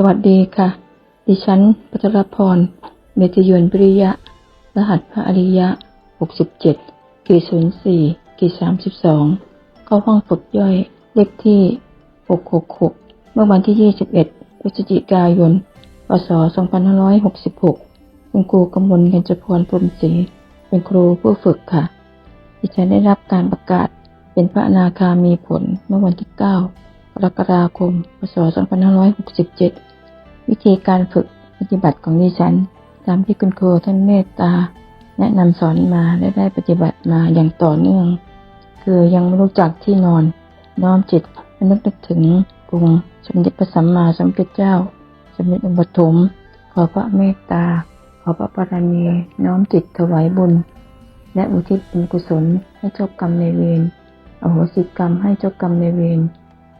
สวัสดีค่ะ ดิฉันปัทรพร เมตยวนปริยะ รหัสพระอริยะ 67กี04กี32เข้าห้องฝึกย่อยเลขที่ 666 เมื่อวันที่ 21พฤศจิกายนพศ2566 คุณครูกำมลกันจพรพรมศรีเป็นครูผู้ฝึกค่ะ ดิฉันได้รับการประกาศเป็นพระอนาคามีผลเมื่อวันที่ 9กรกฎาคม พศ 2567 วิธีการฝึกปฏิบัติของดิฉัน ตามที่คุณครูท่านเมตตา แนะนำสอนมาและได้ปฏิบัติมาอย่างต่อเนื่อง คือยังไม่รู้จักที่นอน น้อมจิตนึกนึกถึงองค์สมเด็จพระสัมมาสัมพุทธเจ้า สมเด็จองค์ปฐมขอพระเมตตา ขอพระปรมีน้อมจิตถวายบุญ และอุทิศบุญกุศลให้เจ้ากรรมในเวรอโหสิกรรมให้เจ้ากรรมในเวร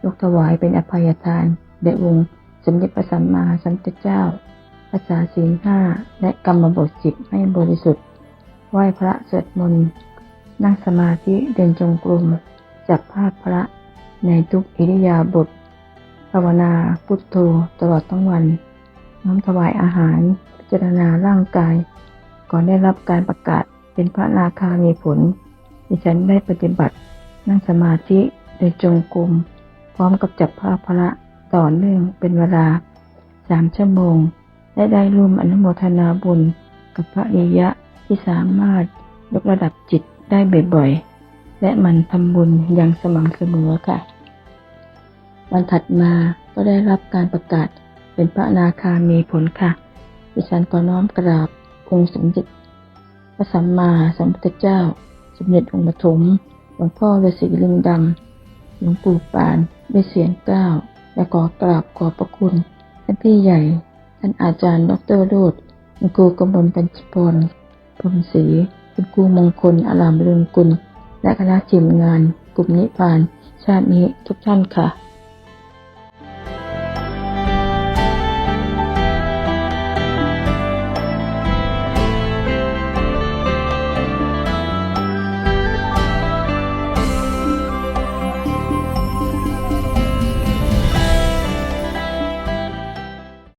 ยกถวายเป็นอภัยทานแด่องค์ มเด็จพระสัมมาสัมพุทธเจ้าภาษาศีลห้าและกรรมบทสิบให้บริสุทธิ์ ไหว้พระสวดมนต์ นั่งสมาธิเดินจงกรมจับภาพพระในทุกอิริยาบถภาวนาพุทโธตลอดทั้งวัน น้อมถวายอาหาร พิจารณาร่างกาย ก่อนได้รับการประกาศเป็นพระนาคามีผล ดิฉันได้ปฏิบัติ นั่งสมาธิเดินจงกรมพร้อมกับจับภาพพระ ต่อเนื่องเป็นเวลาสามชั่วโมง และได้ร่วมอนุโมทนาบุญกับพระอิยะที่สามารถยกระดับจิตได้บ่อยๆ และมันทำบุญอย่างสม่ำเสมอค่ะ วันถัดมาก็ได้รับการประกาศเป็นพระนาคามีผลค่ะ ดิฉันก็น้อมกราบองค์สมเด็จพระสัมมาสัมพุทธเจ้า สมเด็จองค์ปฐมหลวงพ่อฤาษีลิงดำหลวงปู่ปานด้วยเสียงเก้า และขอกราบขอบพระคุณท่านพี่ใหญ่ ท่านอาจารย์ ดรโรดคุณครูกำมลปัญจพรพรมศรีคุณครูมงคลอารามเรืองกุล และคณะทีมงาน กลุ่มนิพพาน ชาตินี้ทุกท่านค่ะ